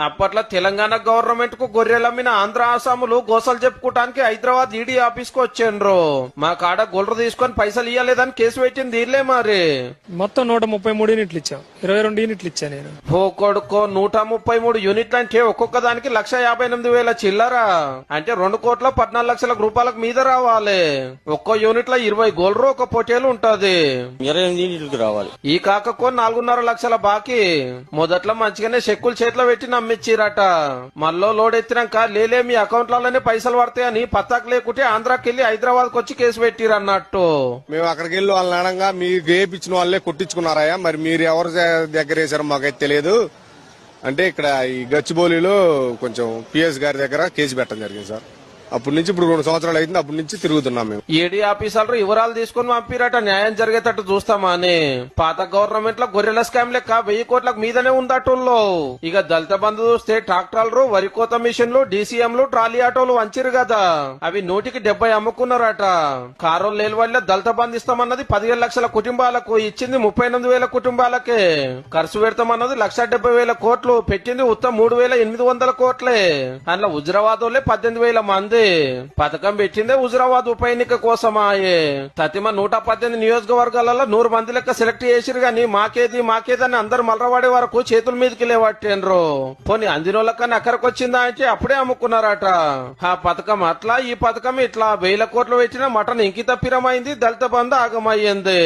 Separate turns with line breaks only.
అప్పట్లో తెలంగాణ గవర్నమెంట్కు గొర్రెలమ్మిన ఆంధ్ర ఆసాములు గోసలు చెప్పుకోవటానికి హైదరాబాద్ ఈడీ ఆఫీస్కు వచ్చిండ్రు. మా కాడ గొర్రెలు తీసుకొని పైసలు ఇయ్యలేదని కేసు పెట్టింది వీళ్ళే మరి.
మొత్తం నూట ముప్పై మూడు యూనిట్లు ఇచ్చాం. ఇరవై రెండు యూనిట్లు ఇచ్చా నేను.
ఓ కొడుకో నూట ముప్పై మూడు యూనిట్లు అంటే ఒక్కొక్క దానికి లక్ష యాభై ఎనిమిది వేల చిల్లరా. అంటే రెండు కోట్ల పద్నాలుగు లక్షల రూపాయలకు మీద రావాలి. ఒక్కో యూనిట్లో ఇరవై గోల్రు ఒక పొటేలు ఉంటది.
ఇరవై ఎనిమిది యూనిట్లకు రావాలి.
ఈ కాకకో నాలుగున్నర లక్షల బాకీ. మొదట్లో మంచిగానే చెక్కులు చేతిలో పెట్టి ఇచ్చిరట. మళ్ళీ లోడ్ ఎత్తినాక లేలే మీ అకౌంట్లలోనే పైసలు పడతాయని పత్తాకు లేకుంటే ఆంధ్రాకి వెళ్ళి హైదరాబాద్ వచ్చి కేసు పెట్టిరు అన్నట్టు
మేము అక్కడికి వెళ్ళి వాళ్ళని అనగా మీకు వేపించిన వాళ్ళే కొట్టించుకున్నారయ్యా. మరి మీరు ఎవరి దగ్గర వేసారో మాకైతే తెలియదు. అంటే ఇక్కడ ఈ గచ్చిబౌలిలో కొంచెం పిఎస్ గారి దగ్గర కేసు పెట్టడం జరిగింది సార్. అప్పటి నుంచి ఇప్పుడు రెండు సంవత్సరాలు అయింది అప్పటి నుంచి తిరుగుతున్నాం మేము.
ఏడీ ఆఫీసర్లు వివరాలు తీసుకుని పంపిరట న్యాయం జరిగేటట్టు చూస్తామా అని. పాత గవర్నమెంట్లో గొర్రెల స్కామ్ లెక్క వెయ్యి కోట్లకు మీదనే ఉందటుల్లో ఇక దళిత బంధు చూస్తే ట్రాక్టర్లు వరి కోత మిషన్లు డీసీఎంలు ట్రాలీ ఆటోలు వంచిరు కదా. అవి నూటికి డెబ్బై అమ్ముకున్నారట. కారు లేని వల్ల దళిత బంధు ఇస్తామన్నది పదిహేను లక్షల కుటుంబాలకు ఇచ్చింది ముప్పై ఎనిమిది వేల కుటుంబాలకే. ఖర్చు పెడతామన్నది లక్ష డెబ్బై వేల కోట్లు పెట్టింది ఉత్తమ మూడు వేల ఎనిమిది వందల కోట్లే. అందులో హుజరాబాద్ వాళ్ళే పద్దెనిమిది వేల మంది. పథకం పెట్టిందే హుజురాబాద్ ఉప ఎన్నిక కోసమాయే. తతిమ నూట పద్దెనిమిది నియోజకవర్గాలలో నూరు మంది లెక్క సెలెక్ట్ చేసిరు గాని మాకేది మాకేదని అందరు మలరవాడే వరకు చేతుల మీదకి లేవట్టేండ్రు. పోనీ అందినోళ్ళ కన్నా అక్కడికి వచ్చిందా అంటే అప్పుడే అమ్ముకున్నారట. ఆ పథకం అట్లా ఈ పథకం ఇట్లా. వేల కోట్లు పెట్టిన మటన్ ఇంకిత పిరమైంది దళిత బంధు ఆగమయ్యింది.